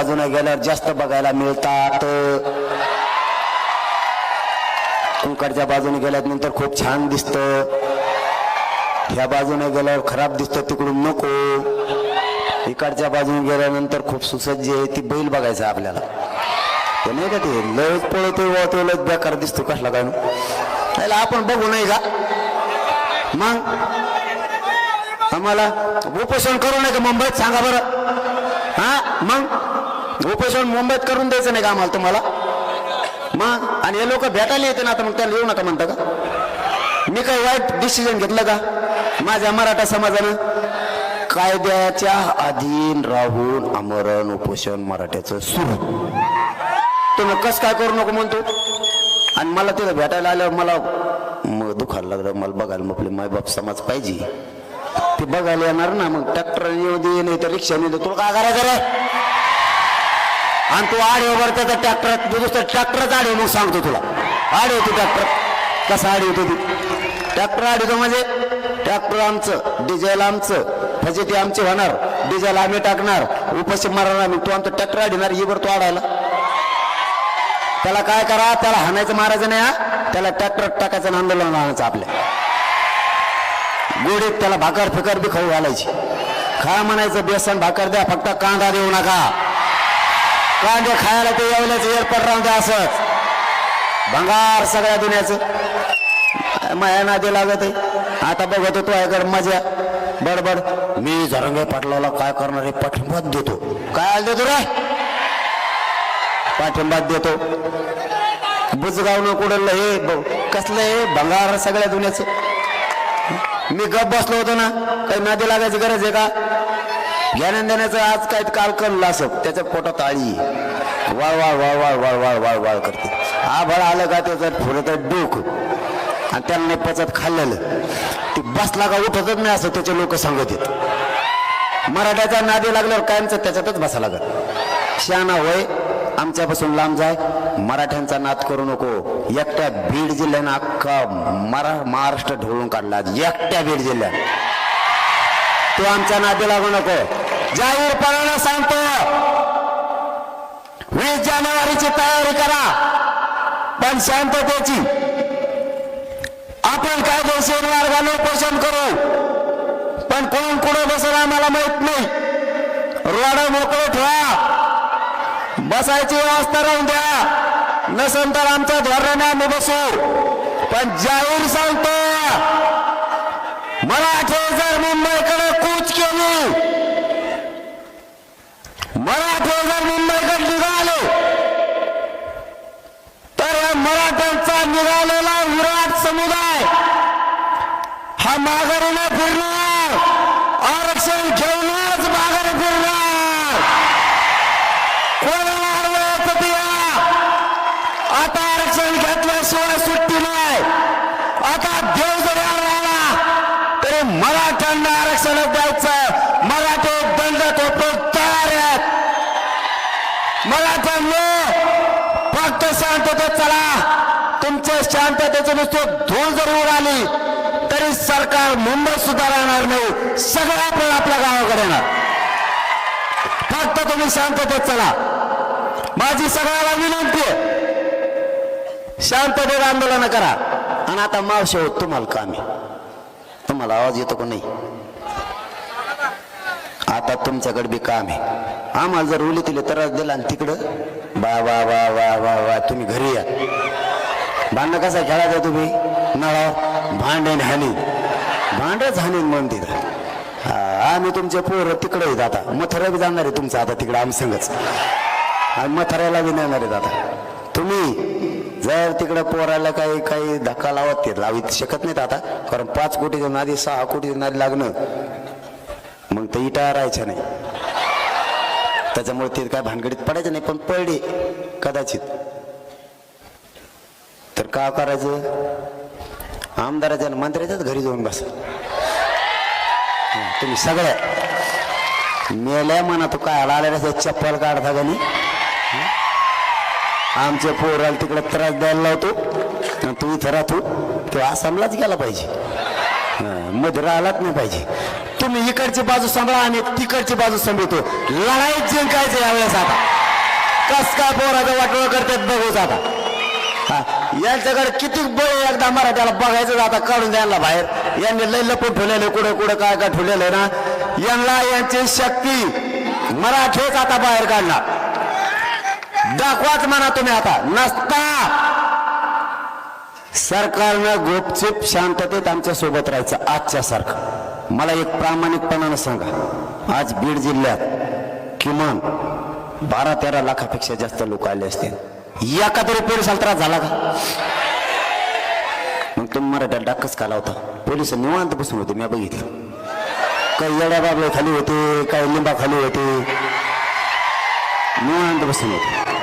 बाजूने गेल्यावर जास्त बघायला मिळतात. कुंकडच्या बाजूने गेल्यानंतर खूप छान दिसतं. ह्या बाजूने गेल्यावर खराब दिसतं तिकडून नको. इकडच्या बाजूने गेल्यानंतर खूप सुसज्ज आहे ती बैल बघायचं आपल्याला. ते नाही का ते? लयच पळतो वळतो लज बेकार दिसतो कसला काय? त्याला आपण बघू नाही का? मग? आम्हाला उपोषण करू नये का मुंबईत सांगा बरं. हा? मग? उपोषण मुंबईत करून द्यायचं नाही का आम्हाला तुम्हाला? मग? आणि हे लोक भेटायला येते ना आता मग त्याला येऊ नका म्हणता का? मी काही वाईट डिसिजन घेतलं का? माझ्या मराठा समाजानं कायद्याच्या अधीन राहून आमरण उपोषण मराठ्याचं सुरू. तुम्ही कस काय करू नको म्हणतो? आणि मला तिथं भेटायला आल्यावर मला मग दुखायला लागलं. मला बघायला मग आपले मायबाप समाज पाहिजे. ते बघायला येणार ना मग? ट्रॅक्टर येऊ दे नाही तर रिक्षा नाही तुला काय करायचं रे? आणि तू आडव वरता त्याचा ट्रॅक्टर दुसरं ट्रॅक्टरच आडव मग सांगतो तुला. आडव तू ट्रॅक्टर कसा आडव तू? ती ट्रॅक्टर आडवतो म्हणजे ट्रॅक्टर आमचं डिझेल आमचं फजिती आमची होणार डिझेल आम्ही टाकणार उपाशी मारणार आम्ही. तू आमचं ट्रॅक्टर आडणार ही बरं तू आडायला. त्याला काय करा त्याला हाणायचं मारायचं नाही हा. त्याला ट्रॅक्टर टाकायचं आंदोलन आणायचं आपल्या. गोडीत त्याला भाकर फिकर बी खाऊ घालायची. खा म्हणायचं बेसन भाकर द्या फक्त कांदा देऊ नका. कांदे खायला ते येवल्याचं एअरपोर्ट राहून द्या असंच भंगार सगळ्या दुनियाचं. माया नादी लागत आहे. आता बघत होतो आयकड मजा. बडबड. मी झरंगे पाटलाला काय करणार आहे पाठिंबाच देतो. काय आलं देतो रे? पाठिंबात देतो. बुजगावनं कुठलं हे कसलं हे? भंगार सगळ्या दुनियाचं. मी गप बसलो होतो ना. काही नादी लागायची गरज आहे का? ज्ञान देण्याचं आज काय काल कळलं असं? त्याच्या पोटात आळी. वाळ वाळ वाळ वाळ वाळ वाळ वाळ वाळ करते. आभाळ आलं का त्याचं? फुरत डोक. आणि त्याला नाही पचत खाल्लेलं. ती बसला का उठतच नाही असं त्याचे लोक सांगत येत मराठ्याचा नादी लागल्यावर कायमचं त्याच्यातच बसा लागत. शहाणा होय आमच्यापासून लांब जाय. मराठ्यांचा नाद करू नको. एकट्या बीड जिल्ह्यानं अख्खा मरा महाराष्ट्र ढवळून काढला. एकट्या बीड जिल्ह्यात तो आमच्या नादी लागू नको. जाहीरपणानं सांगतो. वीस जानेवारीची तयारी करा पण शांततेची. आपण कायदेशीर मार्गाने उपोषण करू? पण कोण कुठे बसेल आम्हाला माहीत नाही. रोड मोकळे ठेवा. बसायची व्यवस्था राहून द्या. नसेल तर आमच्या धोरणाने आम्ही बसू. पण जाहीर सांगतो. मराठे जर मुंबईकडे कूच केली मराठे जर मुंबईकडे निघाले तर या मराठ्यांचा निघालेला विराट समुदाय. हा माघारीने फिरणार. आरक्षण घेऊनच माघारी फिरणार. कोणाला अडवायचं ते या. आता आरक्षण घेतल्याशिवाय सुट्टी नाही. आता देव जरी आला तरी मराठ्यांना आरक्षण द्यायचं. मराठे दंड थोपडून तयार आहेत. मराठ्यांनी फक्त शांततेत चला. तुमच्या शांततेचं नुसतं धूळ जर उडाली तरी सरकार मुंबई सुद्धा राहणार नाही. सगळं आपण आपल्या गावाकडे येणार. फक्त तुम्ही शांततेत चला. माझी सगळ्याला विनंती आहे शांततेत आंदोलन करा. आणि आता मावशी होत तुम्हाला कामी. तुम्हाला आवाज येतो का नाही? आता तुमच्याकडे बी काम आहे. आम्हाला जर उली तिले त्रास दिला आणि तिकडं. बा वा वा वा वा वा तुम्ही घरी या. भांडणं कसा खेळायचा तुम्ही? नळावर? भांडण हानी. भांडच हानी म्हणून तिथं. हा, आम्ही तुमचे पोरं तिकडे येत आता. मथुरा बी जाणार आहे तुमचं आता तिकडे आम्ही संगच. आणि मथुऱ्याला बी नेणार आहेत आता. तुम्ही जर तिकडे पोराला काही काही धक्का लावत ते लावित शकत नाहीत आता. कारण पाच कोटीच्या नादी सहा कोटीच्या नादी लागणं. मग ते इटा राहायच्या नाही. त्याच्यामुळे ते काय भानगडीत पडायचं नाही पण पडली कदाचित. तर का करायचं? आमदाराच्या आणि मंत्र्याच्याच घरी जाऊन बसा. तुम्ही सगळ्या मेल्या म्हणा तू काय आला चप्पल काढता का नाही? आमच्या पोराला तिकडे त्रास द्यायला लावतो. तू इथं राहतो. तो आसामलाच गेला पाहिजे. मध्ये राहिलाच नाही पाहिजे. तुम्ही इकडची बाजू सांभाळा आणि तिकडची बाजू सांभाळतो. लढाईत जिंकायचं यावेळेस आता. कस काय पोराचं वाटोळ करतात बघूच आता. यांच्याकडे किती बळ एकदा मराठ्याला बघायचं आता काढून द्यायला बाहेर. यांनी लय लपून ठेवलेले कुठे कुठे काय काय ठेवलेलं ना. यांना यांची शक्ती मराठेच आता बाहेर काढणार. दाखवाच म्हणा तुम्ही आता नसता. सरकारनं गुपचूप शांततेत आमच्यासोबत राहायचं आजच्या सारखं. मला एक प्रामाणिकपणानं सांगा आज बीड जिल्ह्यात किमान बारा तेरा लाखापेक्षा जास्त लोक आले असतील. एका तरी पोलिसाला त्रास झाला का? मग तुम्ही मराठ्याला डाकच काला होता पोलीस निवांत बसून होते मी बघितलं. काही येड्या बाबळे खाली होते काही लिंबा खाली होते. निवांत बसून होते.